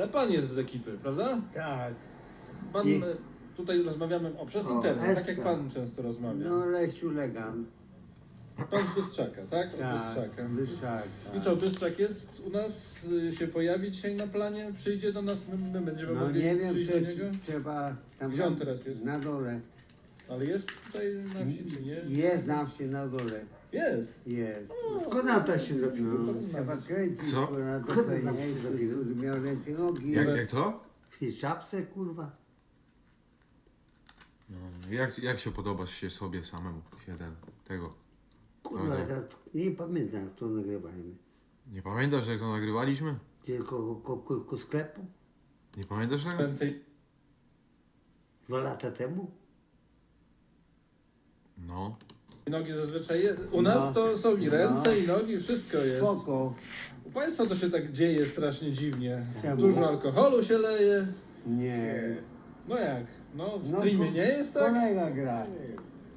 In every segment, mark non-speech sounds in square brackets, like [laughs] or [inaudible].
Ale pan jest z ekipy, prawda? Tak. Pan, e, tutaj rozmawiamy o, przez O, internet, tak jak pan często rozmawia. No Lesiu Legan. Pan z Bystrzaka, tak? Od Tak. Bystrzaka. Wyszak. I co, Bystrzak jest u nas, y, się pojawi dzisiaj na planie? Przyjdzie do nas, my, my będziemy No mogli nie wiem, przyjść czy, do niego? trzeba tam Gdzie on teraz jest? Na dole. Ale jest tutaj na wsi, czy nie? Jest na wsi na dole. Jest. Jest. Skąd tam się trafił? No, trzeba kręcić. Co? to się żeby trafił? miał ręce nogi. Jak, jak co? W tej czapce, kurwa? No, jak, jak się podobasz się sobie samemu? Się ten, tego. Kurwa, Dobra. ja nie pamiętam, jak to nagrywaliśmy. Nie pamiętasz jak to nagrywaliśmy? Tylko ko, ko, ko sklepu? Nie pamiętasz tego? Więcej. Dwa lata temu? No. Nogi zazwyczaj jest. U nas to są i ręce, No. i nogi, wszystko jest. Spoko. U Państwa to się tak dzieje strasznie dziwnie. Czemu? Dużo alkoholu się leje. Nie. No jak? No w No, streamie ko- nie jest tak? Kolega gra.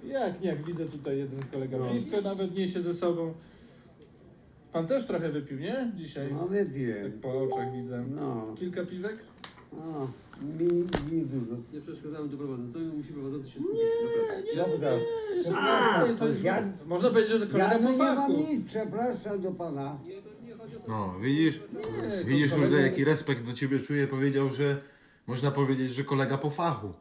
Jak nie? Jak widzę tutaj jeden kolega No. piwko nawet niesie ze sobą. Pan też trochę wypił, nie? Dzisiaj. No Tak wypiłem. po oczach widzę. No. Kilka piwek? No. Mi, mi dużo. Nie przeszkadzamy tu prowadzącemu, musi prowadzący się skupić Nie, na pracy. nie, Dobra. nie, A, to jest, ja- Można powiedzieć, że to kolega Ja po tu nie mam fachu. nic, przepraszam do pana. Nie, nie. No, widzisz? Nie, Widzisz, kurde, kolega- jaki respekt do ciebie czuję. Powiedział, że można powiedzieć, że kolega po fachu.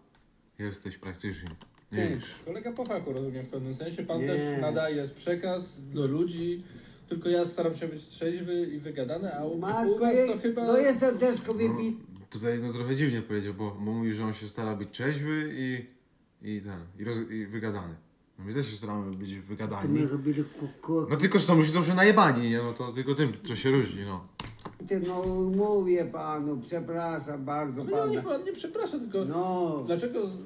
Jesteś praktycznie. Nie wiesz. Kolega po fachu rozumiem w pewnym sensie. Pan Nie. też nadaje przekaz do ludzi. Tylko ja staram się być trzeźwy i wygadany, a u, u Matko, was jej, to chyba... no jestem No, wypit. Tutaj no trochę dziwnie powiedział, bo, bo mówi, że on się stara być trzeźwy i, i ten, i, roz, i wygadany. No my też się staramy być To my wygadani. robili ku, ku, No tylko, że to musi dobrze najebani, nie? No to tylko tym, co się różni, no. Ty, No mówię panu, przepraszam bardzo No nie, pana. pan nie przepraszam, tylko No, dlaczego z-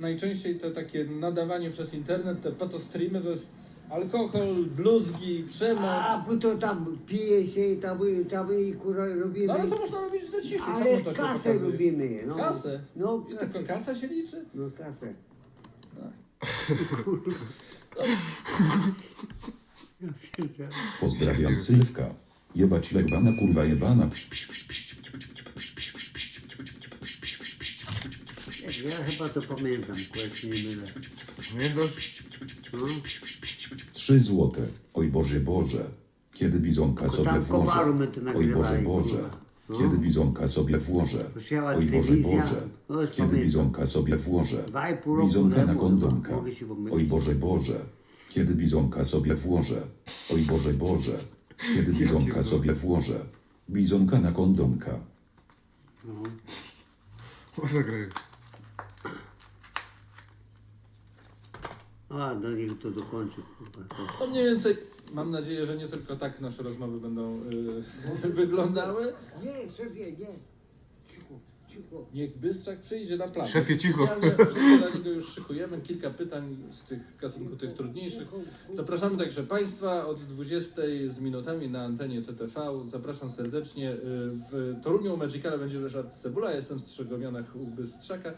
najczęściej to takie nadawanie przez internet, te patostreamy to jest alkohol, bluzgi, przemoc. a bo to tam pije się i tam, tam i kurwa robimy. No ale to można robić za ciszy, Ale czemu to się kasę pokazuje? robimy. No. Kasę? No, I kasę. tylko kasa się liczy? No kasę. Pozdrawiam Sylwka. Jebać lebana kurwa jebana. Psz, psz, psz, psz, psz, psz, psz, psz, psz, psz, psz, psz, psz, psz, psz, psz, psz, psz, psz, Ja chyba to pamiętam, jak się nie mylę. Pamiętasz? Trzy złote. Oj Boże Boże. Kiedy bizonka Tylko sobie włożę. my to Oj Boże Boże. No. Kiedy bizonka sobie włożę. Oj Boże. Boże. No, Kiedy bizonka sobie włożę. Bizonka na pomylić. Oj Boże Boże. Kiedy bizonka sobie włożę. Oj Boże Boże. Kiedy [laughs] bizonka sobie włożę. Bizonka na kondomka. O, zagraj. A, no niech to dokończy, kurwa. To. No mniej więcej, mam nadzieję, że nie tylko tak nasze rozmowy będą y, [laughs] wyglądały. Nie, szefie, nie. Cicho, cicho. Niech Bystrzak przyjdzie na plan. Szefie, cicho. Specjalnie dla niego już szykujemy. Kilka pytań z tych gatunków tych trudniejszych. Zapraszamy także Państwa od 20 z minutami na antenie TTV. Zapraszam serdecznie. Y, W Toruniu u Magicala będzie Ryszard Cebula. Jestem w Strzegomionach u Bystrzaka.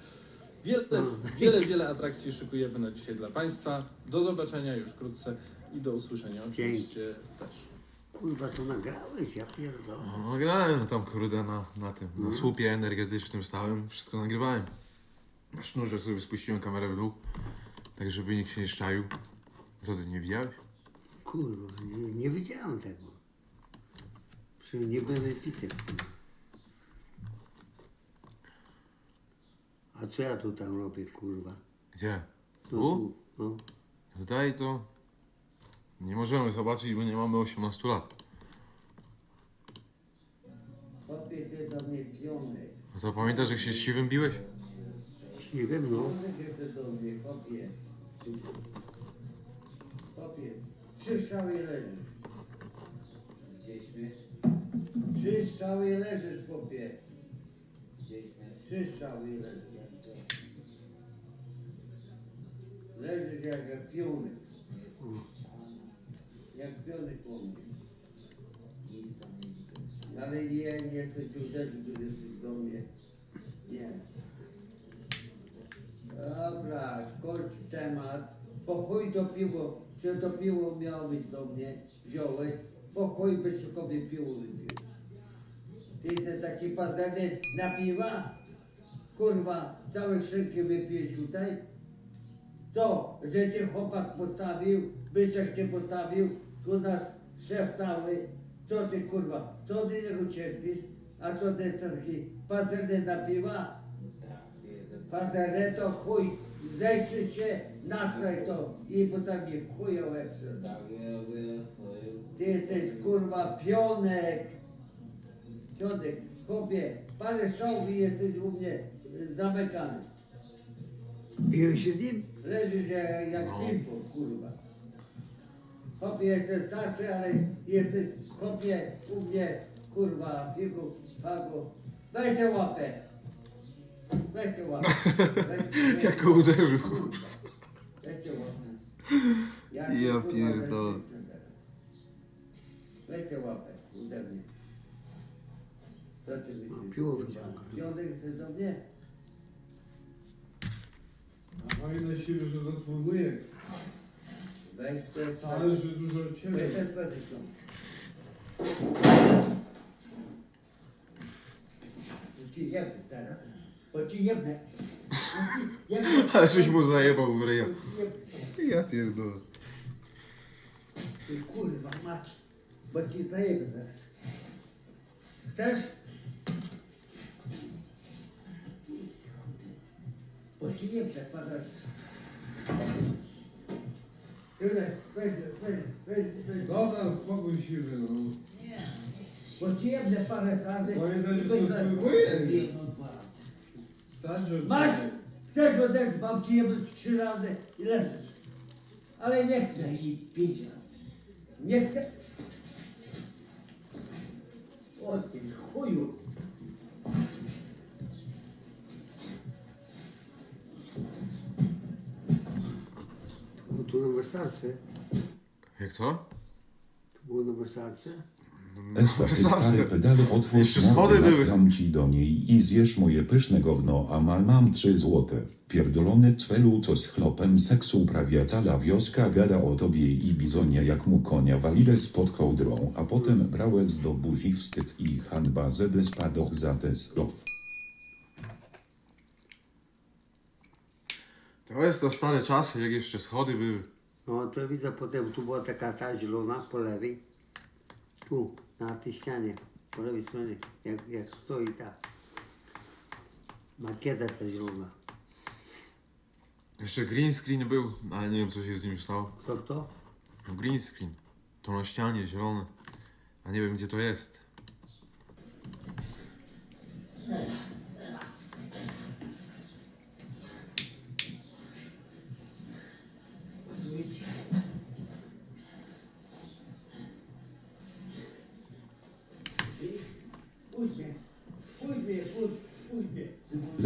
Wiele, wiele, wiele atrakcji szykujemy na dzisiaj dla Państwa. Do zobaczenia już wkrótce i do usłyszenia oczywiście też. Kurwa, to nagrałeś, ja pierdolę. No, grałem tam, kurde, na, na tym, na słupie energetycznym stałem, wszystko nagrywałem. Na sznurze sobie spuściłem kamerę w dół, tak żeby nikt się nie szczaił. Co ty, nie widziałeś? Kurwa, nie, nie wiedziałem tego. Przecież nie byłem epity, kurwa. A co ja tu tam robię, kurwa? Gdzie? No, Tu? tu, no. Tutaj to nie możemy zobaczyć, bo nie mamy 18 lat. Chłopie, ty do mnie piony. No to pamiętasz, jak się z siwym biłeś? Nie wiem, no. Ty do mnie, chłopie. Chłopie, trzy strzały i leżysz. Gdzieś mnie, Trzy strzały i leżysz, chłopie. gdzieś mnie. Trzy strzały i leżysz. Leżysz jak, jak. Jak piony po mnie. Ale nie, nie chcę ci uderzyć, tu jesteś do mnie. Nie. Dobra, kończ temat. Po chuj to piwo, czy to piwo miało być do mnie, wziąłeś, po chuj byś sobie piwo wypił. Ty jesteś taki pazerny na piwa? Kurwa, całe szynki wypijesz tutaj? To, że cię chłopak postawił, Byszek cię postawił, tu nasz szef cały, co ty kurwa, co ty nie ucierpisz? A co ty jesteś taki pazerny na piwa? Tak, jest. Pazerny to chuj, zejrzyj się, nasraj to i potem w chuja łeb. Ty jesteś kurwa pionek. Pionek, chłopie, parę show i jesteś u mnie zamykany. Biłeś się z nim? Leżysz jak, jak No. kurwa. Chłopie, jesteś starszy, ale jesteś, chłopie, u mnie, kurwa, figu, fagu. Weźcie łapę. Weźcie łapę. Weź- [laughs] Jak go uderzył. Kurwa. Weźcie łapę. Ja pierdolę. Weźcie łapę, mnie. Co ty myślisz? piło kurwa? wyciąga. Piątek chcesz do mnie? A pamiętaj siebie, że to twój wujek, Weź to ale że dużo od Weź ciebie. te petycją. Bo ci jebnę teraz. Bo ci jebnę. Jebnę. Ale żeś mu zajebał w ryja. Ja pierdolę. Ty kurwa mać. Bo ci zajebę zaraz. Chcesz? Ci jebnę padasz. Tyle, weź, weź, weź, weź. Dobra, spokój siły, no. Bo ci jebnę parę razy. Pamiętaj, że to wujek. Jedno, dwa razy. Starszy od Masz! Chcesz odejść, mam ci jebać trzy razy i leżysz. Ale nie chcę. I pięć razy. Nie chcę. O ty chuju. Wersarce. Jak co? To było na Wersarce. Esta ty stary pedale otwórz Jeszcze schody mordę, były. nastram ci do niej i zjesz moje pyszne gówno, a mal mam trzy złote. Pierdolony cwelu, co z chlopem seksu uprawia cała wioska, gada o tobie i bizonie jak mu konia walile spod kołdrą, a potem brałeś do buzi wstyd i hańba zede spadoch za te srow. To jest to stare czasy, jak jeszcze schody były. No to widzę potem, tu była taka ta zielona po lewej. Tu, na tej ścianie, po lewej stronie, jak, jak stoi ta makieta ta zielona. Jeszcze green screen był, ale nie wiem co się z nim stało. To kto? No green screen. To na ścianie, zielone. A nie wiem gdzie to jest.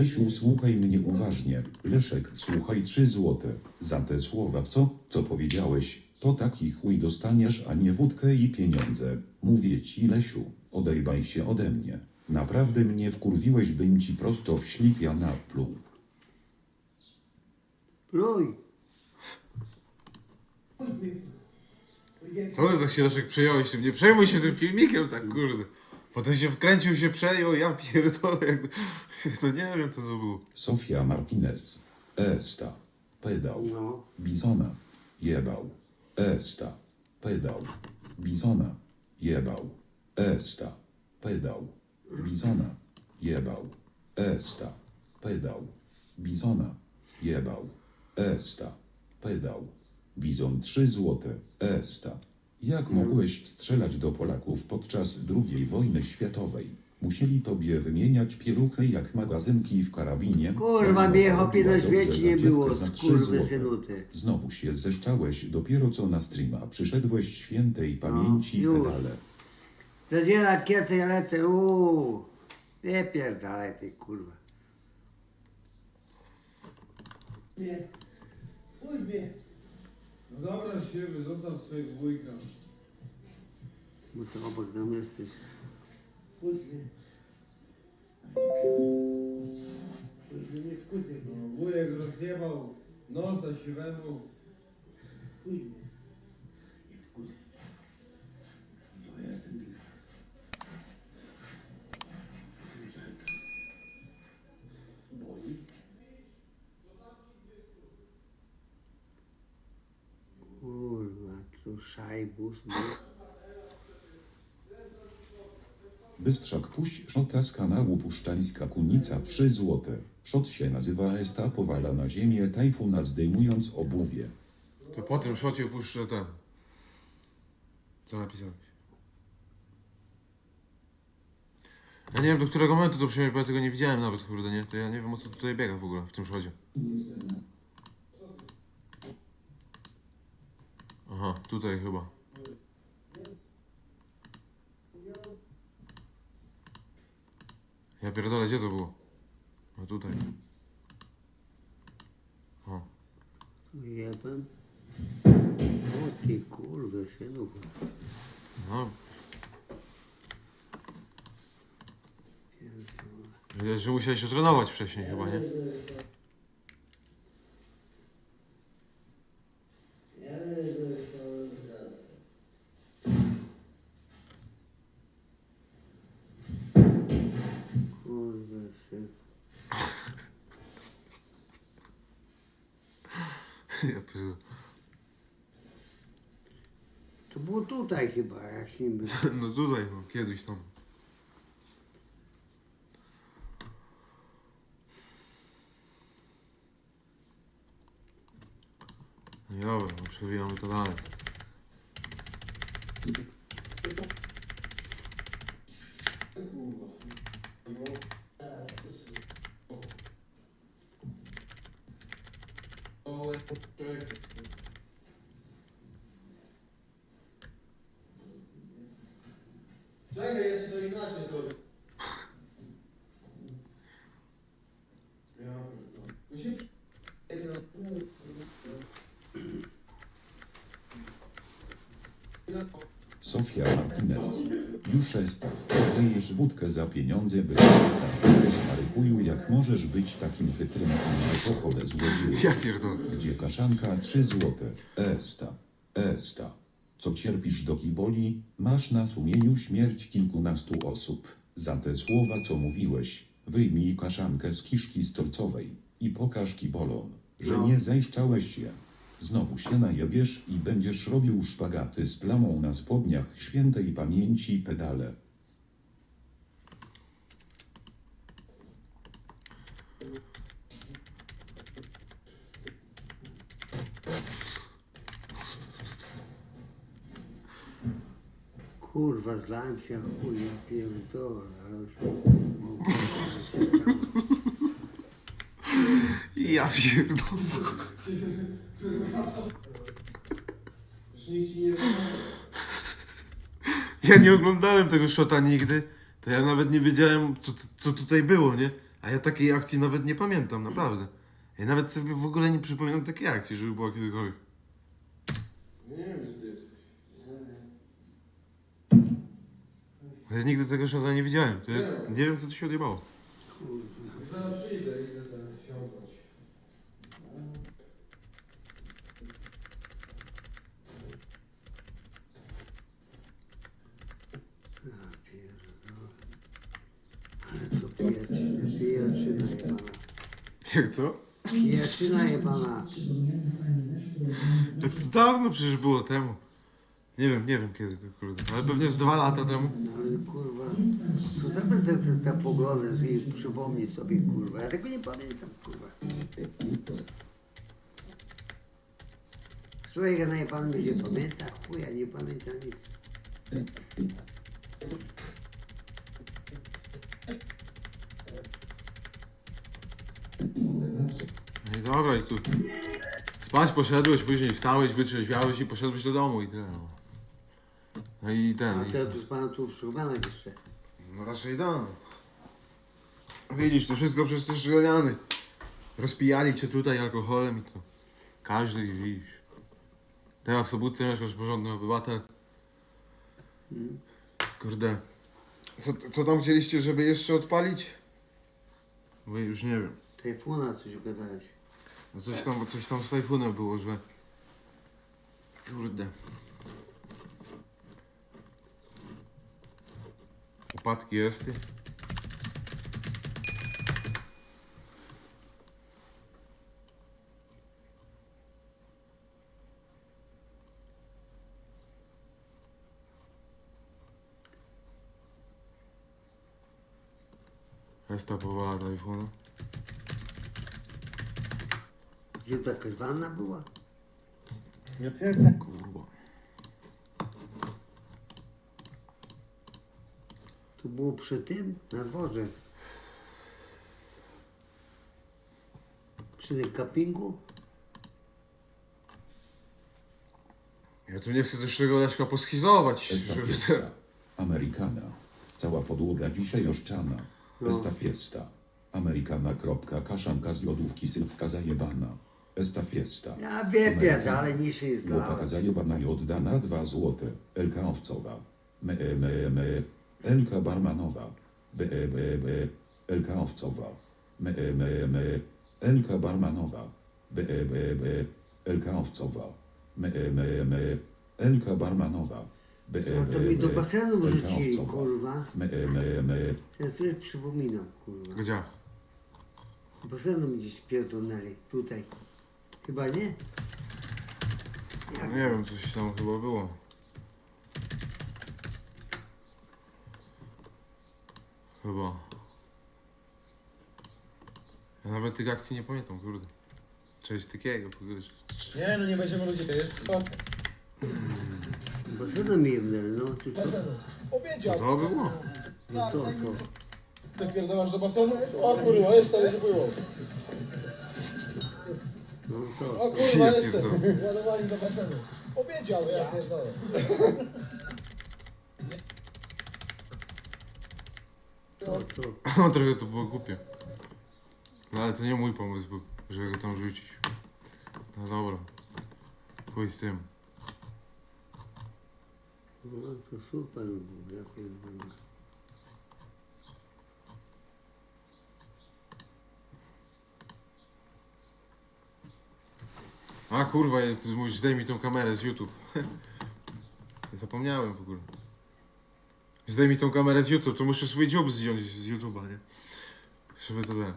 Lesiu, słuchaj mnie uważnie. Leszek, słuchaj trzy złote. Za te słowa, co? Co powiedziałeś? To taki chuj dostaniesz, a nie wódkę i pieniądze. Mówię ci, Lesiu, odejbaj się ode mnie. Naprawdę mnie wkurwiłeś, bym ci prosto w ślipia napluł. Pluj! Co ty tak się Leszek przejąłeś tym? Nie przejmuj się tym filmikiem tak kurde. Potem się wkręcił, się przejął, ja pierdolę jakby... [laughs] To nie wiem co to było. Sofia Martinez. Esta. Pedał. No, Bizona. Jebał. Esta. Pedał. Bizona. Jebał. Esta. Pedał. Bizona. Jebał. Esta. Pedał. Bizona. Jebał. Esta. Pedał. Bizon trzy złote. Esta. Jak mogłeś strzelać do Polaków podczas II wojny światowej? Musieli tobie wymieniać pieluchy jak magazynki w karabinie. kurwa Bo mnie chopie na świecie nie było, kurwy złote. synu ty. Znowu się zeszczałeś, dopiero co na streama przyszedłeś świętej pamięci No, już. pedale. Zadziera kiece i lecę, uuu. Nie pierdalaj ty kurwa. mnie. Puść mnie. No dobra, siły, zostaw swojego wujka. Bo to obok nam jesteś. Puść mnie, nie skuty No, wujek rozjebał nosa siwemu. Puść mnie. Bo ja jestem dealer. Szajbus, no. Bystrzak puść szota z kanału Puszczańska Kunica 3 złote. Szot się nazywa Esta powala na ziemię tajfuna zdejmując obuwie. To po tym szocie puszczę ten. Co napisałeś? Ja nie wiem do którego momentu to przyjąłeś, bo ja tego nie widziałem nawet, kurde, nie? To ja nie wiem o co tutaj biega w ogóle w tym szocie. Aha, tutaj chyba. Ja pierdolę, gdzie to było? No tutaj. O. Jebem. O ty kurwa, synu. No. Widać, że musiałeś się trenować wcześniej chyba, nie? Kurwa, synu. Ja pierdolę. To było tutaj chyba, jak nim był. [laughs] No tutaj, no, kiedyś tam. No dobra, no przewijamy to dalej. Czekaj, ja się to inaczej zrobię. Ja pierdolę. Sofia Martinez. Już Esta. Lejesz wódkę za pieniądze bez czeka. Stary chuju, jak możesz być takim chytrym i alkohole złodziejem. Ja pierdolę. Gdzie kaszanka 3 złote. Esta. Esta. Co cierpisz do kiboli, masz na sumieniu śmierć kilkunastu osób. Za te słowa, co mówiłeś, wyjmij kaszankę z kiszki stolcowej i pokaż kibolom, że No. nie zajszczałeś się. Znowu się najebiesz i będziesz robił szpagaty z plamą na spodniach świętej pamięci pedale. Kurwa, zlałem się, chuj, ja pierdolę, ale już... Ja pierdolę. Już nikt ci nie Ja nie oglądałem tego shota nigdy. To ja nawet nie wiedziałem, co, co tutaj było, nie? A ja takiej akcji nawet nie pamiętam, naprawdę. Ja nawet sobie w ogóle nie przypominam takiej akcji, żeby była kiedykolwiek. Nie wiem, Ja nigdy tego shota nie widziałem. To ja nie wiem, co tu się odjebało. Zaraz przyjdę, idę tam siądać. Ja pierdolę. Ale co pijaczy, pijaczyna jebana. Jak co? Pijaczyna jebana. To, to dawno przecież było temu. Nie wiem, nie wiem kiedy to kurde. Ale pewnie z dwa lata temu. No ale kurwa, to naprawdę te, te, poglądy sobie przypomnieć sobie kurwa. Ja tego nie pamiętam kurwa. Słuchaj, ja na pan będzie pamięta, chuja, nie pamięta nic. No i dobra, i tu spać poszedłeś, później wstałeś, wytrzeźwiałeś i poszedłeś do domu i tyle. No, no i ten. A i ja tu z panem tu Szurbanach jeszcze. No raczej da. Widzisz, to wszystko przez te szreliany. Rozpijali cię tutaj alkoholem i to. Każdy i widzisz. Teraz w sobótce mieszkasz porządny obywatel. Kurde. Co, co tam chcieliście, żeby jeszcze odpalić? Bo już nie wiem. Tajfuna coś gadałeś. No coś tam, coś tam z tajfunem było, że... Kurde. Odpadki jest. Esta powala do iPhone'a. Gdzie taka wana była? Ja pierdolę. Było przy tym, na dworze. Przy tym kapingu. Ja tu nie chcę też tego Leszka poschizować. Esta żeby [laughs] fiesta. Amerykana. Cała podłoga dzisiaj oszczana. No. Esta fiesta. Amerykana. Kropka. Kaszanka z lodówki sylwka zajebana. Esta fiesta. Ja wiem, Piotr, ale niż jest Łopata zajebana i oddana dwa złote. Elka owcowa. Me, me, me. Elka barmanowa. E, be. Elka owcowa. E. Elka barmanowa. E. Elka owcowa. E. Elka barmanowa. Be, e, No to mi do basenu Elka wrzucili, kurwa. E. Ja sobie przypominam, kurwa. Gdzie? Basenu mi gdzieś pierdolnęli. Tutaj. Chyba nie? Nie wiem, coś tam chyba było. Chyba. Ja nawet tych akcji nie pamiętam, kurde. Cześć takiego, kurde. Nie, no nie będziemy ludzi, to jest fakt. Do basenu mi jebnęli, no. Tylko, To Powiedział. to było? no to, to. Ty wpierdalasz do basenu? O kurwa, jeszcze nie było. No to. O kurwa, jeszcze. Ładowali do basenu. Powiedział, ja pierdolę. To, to. [laughs] No trochę to było głupie. No ale to nie mój pomysł był, żeby go tam rzucić. No dobra. Chuj z tym. No to super było, ja pierdolę. A kurwa, jest- zdejmij tą kamerę z YouTube. [laughs] Zapomniałem w ogóle. Zdejmij tą kamerę z YouTube, to muszę swój dziób zdjąć z YouTube'a, nie? Żeby to było.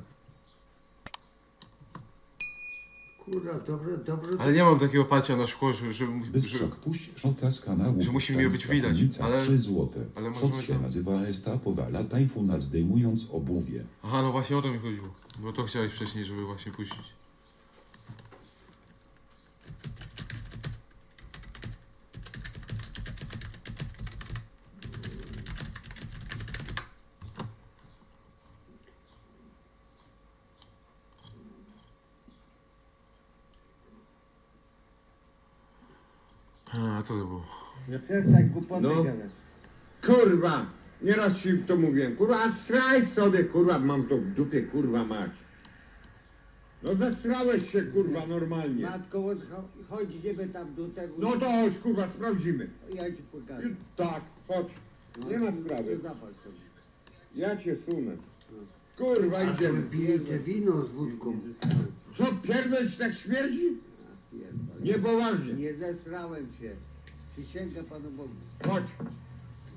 Kurwa, dobrze, dobrze. Ale nie mam takiego pacia na szkło, że... że, że Bystrzak puść szota z kanału. Że musi mnie być widać, ale- 3 złote. ale Szot możemy się to- nazywa Esta Powala Tajfuna zdejmując obuwie. Aha, no właśnie o to mi chodziło. Bo to chciałeś wcześniej, żeby właśnie puścić. A, co to było? Nie przestań głupoty No. gadać. Kurwa! Nieraz ci to mówiłem, kurwa, a straj sobie, kurwa, mam to w dupie, kurwa mać. No zastrałeś się, kurwa, normalnie. Matko, cho- chodzimy tam do tego. No to chodź, kurwa, sprawdzimy. Ja ci pokażę. Tak, chodź. Nie ma No, sprawy. Zapal sobie. Ja cię sunę. Kurwa, A co idziemy. pili te wino z wódką? Co, pierdolć tak śmierdzi? Pierdolę. Niepoważnie. Nie zesrałem się. Przysięgam Panu Bogu. Chodź,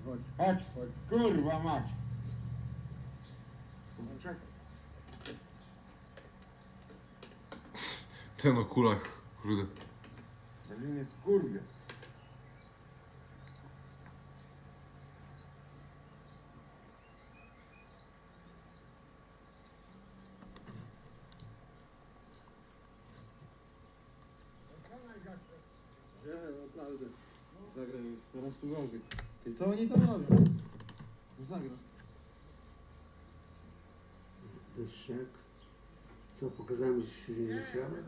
Chodź. chodź, chodź. Kurwa mać. Czekaj. Ten o kulach, kurde. Mnie kurwie. Nie, naprawdę. Zagraj, gorzej. Ty co oni tam robią? Już nagra. Deszczak. Co, pokazałem, że [laughs] się nie zesrałem?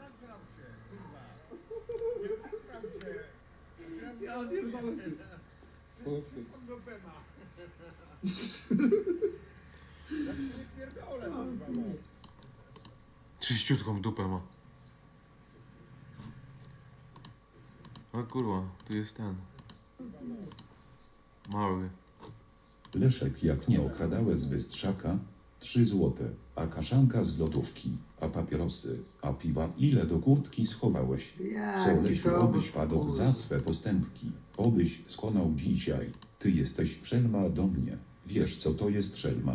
Ja pierdolę. Chłopcy. Czyściutką dupę ma. O kurwa, tu jest ten. Mały. Leszek jak nie okradałeś z Bystrzaka? 3 złote, a kaszanka z lodówki, a papierosy, a piwa ile do kurtki schowałeś? Jaki Co Lesiu, to obyś padł za swe postępki, obyś skonał dzisiaj. Ty jesteś szelma do mnie, wiesz co to jest szelma,